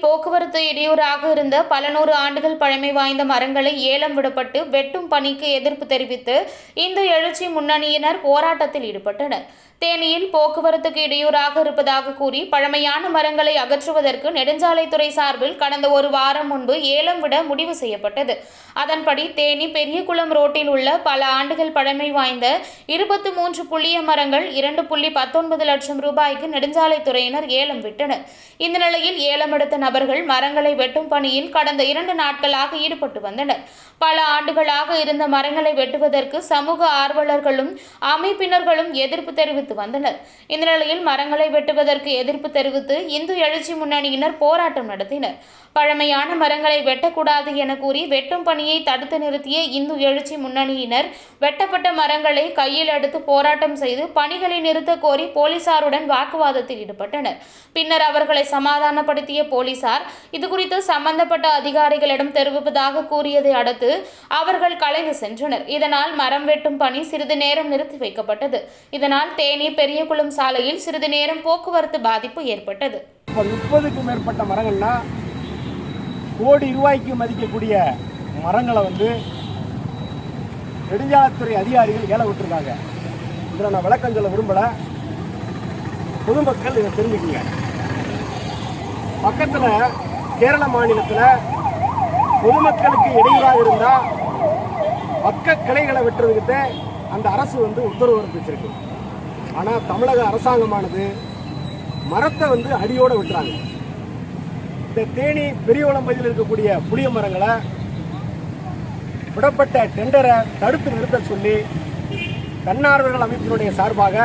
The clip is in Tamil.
போக்குவரத்து இடையூறாக இருந்த பல நூறு ஆண்டுகள் பழமை வாய்ந்த மரங்களை ஏலம் விடப்பட்டு வெட்டும் பணிக்கு எதிர்ப்பு தெரிவித்து இந்து எழுச்சி முன்னணியினர் போராட்டத்தில் ஈடுபட்டனர். தேனியில் போக்குவரத்துக்கு இடையூறாக இருப்பதாக கூறி பழமையான மரங்களை அகற்றுவதற்கு நெடுஞ்சாலைத்துறை சார்பில் கடந்த ஒரு வாரம் முன்பு ஏலம் விட முடிவு செய்யப்பட்டது. அதன்படி தேனி பெரியகுளம் ரோட்டில் உள்ள பல ஆண்டுகள் பழமை வாய்ந்த இருபத்தி மூன்று புள்ளிய மரங்கள் இரண்டு புள்ளி பத்தொன்பது லட்சம் ரூபாய்க்கு நெடுஞ்சாலைத்துறையினர் ஏலம் விட்டனர். இந்த நிலையில் ஏலம் எடுத்த நபர்கள் மரங்களை வெட்டும் பணியில் கடந்த இரண்டு நாட்களாக ஈடுபட்டு வந்தனர். பல ஆண்டுகளாக இருந்த மரங்களை வெட்டுவதற்கு சமூக ஆர்வலர்களும் அமைப்பினர்களும் எதிர்ப்பு தெரிவித்து வந்தனர். இந்த நிலையில் மரங்களை வெட்டுவதற்கு எதிர்ப்பு தெரிவித்து இந்து எழுச்சி முன்னணியினர் போராட்டம் நடத்தினர். பழமையான மரங்களை வெட்டக்கூடாது என கூறி வெட்டும் பணியை தடுத்து நிறுத்திய இந்து எழுச்சி முன்னணியினர் வெட்டப்பட்ட மரங்களை கையில் எடுத்து போராட்டம் செய்து பணிகளை நிறுத்த கோரி போலீசாருடன் வாக்குவாதத்தில் ஈடுபட்டனர். பின்னர் அவர்களை சமாதான சமாதானப்படுத்திய போலீசார் இதுகுறித்து சம்பந்தப்பட்ட அதிகாரிகளிடம் தெரிவிப்பதாக கூறியதை அடுத்து அவர்கள் கலைந்து சென்றனர். இதனால் மரம் வெட்டும் பணி சிறிது நேரம் நிறுத்தி வைக்கப்பட்டது. இதனால் தேனி பெரியகுளம் சாலையில் சிறிது நேரம் போக்குவரத்து பாதிப்பு ஏற்பட்டது. முப்பதுக்கும் மேற்பட்ட மரங்கள்னா கோடி ரூபாய்க்கு மதிக்கக்கூடிய மரங்களை வந்து நெடுஞ்சாலைத்துறை அதிகாரிகள் ஏல விட்டுருக்காங்க. இதில் நான் விளக்கம் சொல்ல விரும்பலை. பொதுமக்கள் இதை தெரிஞ்சுக்குங்க. பக்கத்தில் கேரள மாநிலத்தில் பொதுமக்களுக்கு இடையூறாக இருந்தால் பக்க கிளைகளை வெட்டுறதுக்கு அந்த அரசு வந்து உத்தரவு பிறப்பிச்சிருக்கு. ஆனால் தமிழக அரசாங்கமானது மரத்தை வந்து அடியோடு விட்டுறாங்க. இந்த தேனி பெரியவளம் பகுதியில் இருக்கக்கூடிய புளிய மரங்களை விடப்பட்ட டெண்டரை தடுத்து நிறுத்த சொல்லி தன்னார்வர்கள் அமைப்பினுடைய சார்பாக